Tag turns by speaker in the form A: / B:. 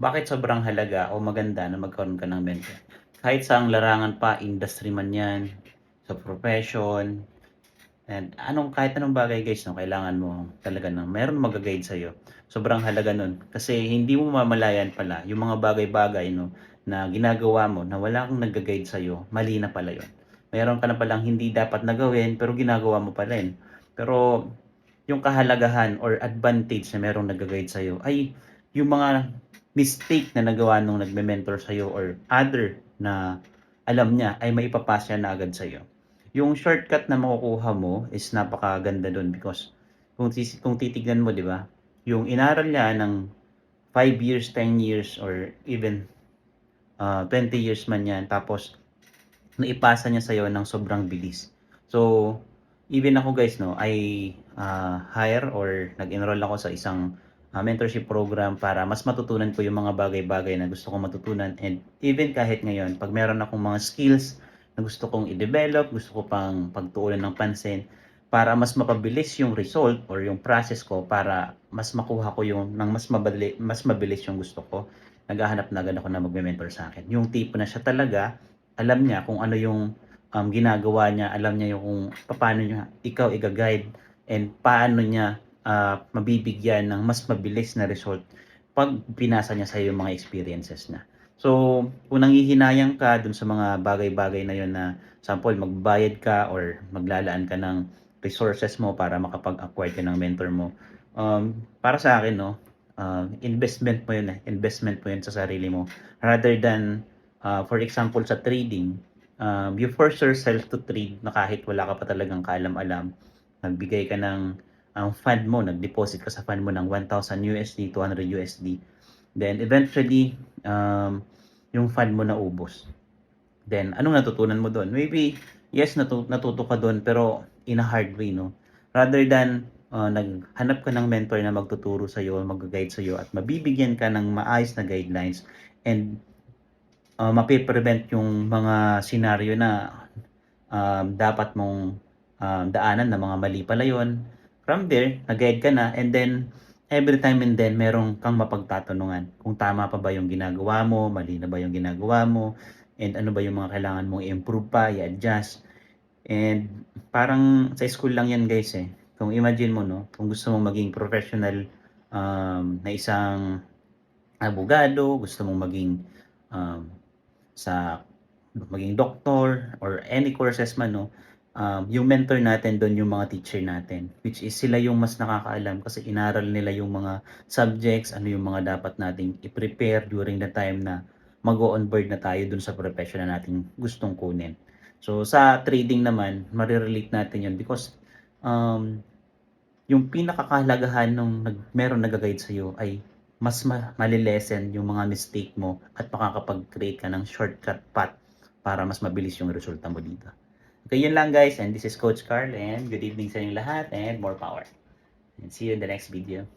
A: bakit sobrang halaga o maganda na magkaroon ka ng mentor? Kahit sa ang larangan pa, industry man yan, sa profession, and anong kahit anong bagay guys, no, kailangan mo talaga ng meron mag-guide sa iyo. Sobrang halaga nun. Kasi hindi mo mamalayan pala yung mga bagay-bagay no, na ginagawa mo na wala kang nag-guide sa iyo, mali na pala yun. Meron ka na palang hindi dapat na pero ginagawa mo pa rin. Pero yung kahalagahan or advantage na merong nag-guide sa iyo ay yung mga mistake na nagawa nung nagme-mentor sa iyo or other na alam niya ay may ipapasa na agad sa iyo. Yung shortcut na makukuha mo is napakaganda doon because kung, kung titignan mo, di ba, yung inaral niya ng 5 years, 10 years, or even uh, 20 years man yan, tapos naipasa niya sa'yo ng sobrang bilis. So, even ako guys, no, I uh, hire or nag-enroll ako sa isang uh, mentorship program para mas matutunan ko yung mga bagay-bagay na gusto kong matutunan and even kahit ngayon, pag meron akong mga skills na gusto kong i-develop, gusto ko pang pagtuunan ng pansin para mas mapabilis yung result or yung process ko para mas makuha ko yung ng mas mabali, mas mabilis yung gusto ko. Naghahanap na agad ako na magme-mentor sa akin. Yung tipo na siya talaga, alam niya kung ano yung um, ginagawa niya, alam niya yung kung paano niya ikaw i-guide and paano niya uh, mabibigyan ng mas mabilis na result pag pinasa niya sa iyo yung mga experiences na. So, kung nangihinayang ka dun sa mga bagay-bagay na yon na, sample, magbayad ka or maglalaan ka ng resources mo para makapag-acquire ka ng mentor mo, um, para sa akin, no, uh, investment mo yun eh. Investment mo yun sa sarili mo. Rather than, uh, for example, sa trading, um, you force yourself to trade na kahit wala ka pa talagang kaalam-alam. Nagbigay ka ng ang fund mo, nag-deposit ka sa fund mo ng 1,000 USD, 200 USD. Then eventually, um, yung fund mo na ubos. Then, anong natutunan mo doon? Maybe, yes, natu- natuto ka doon, pero in a hard way, no? Rather than uh, naghanap ka ng mentor na magtuturo sa iyo, mag-guide sa iyo at mabibigyan ka ng maayos na guidelines and uh, mapiprevent yung mga senaryo na um, dapat mong um, daanan na mga mali pala yun. From there, nag-guide ka na and then every time and then merong kang mapagtatanungan kung tama pa ba yung ginagawa mo, mali na ba yung ginagawa mo, and ano ba yung mga kailangan mong i-improve pa, i-adjust. And parang sa school lang yan guys eh. Kung imagine mo no, kung gusto mong maging professional um, na isang abogado, gusto mong maging um, sa maging doctor or any courses man no, um, yung mentor natin doon yung mga teacher natin which is sila yung mas nakakaalam kasi inaral nila yung mga subjects ano yung mga dapat nating i-prepare during the time na mag-on board na tayo dun sa profession na nating gustong kunin so sa trading naman marirelate natin yun because um, yung pinakakalagahan nung nag, meron nag-guide sa'yo ay mas ma- malilesen yung mga mistake mo at makakapag-create ka ng shortcut path para mas mabilis yung resulta mo dito. Okay, yun lang guys. And this is Coach Carl and good evening sa inyo lahat and more power. And see you in the next video.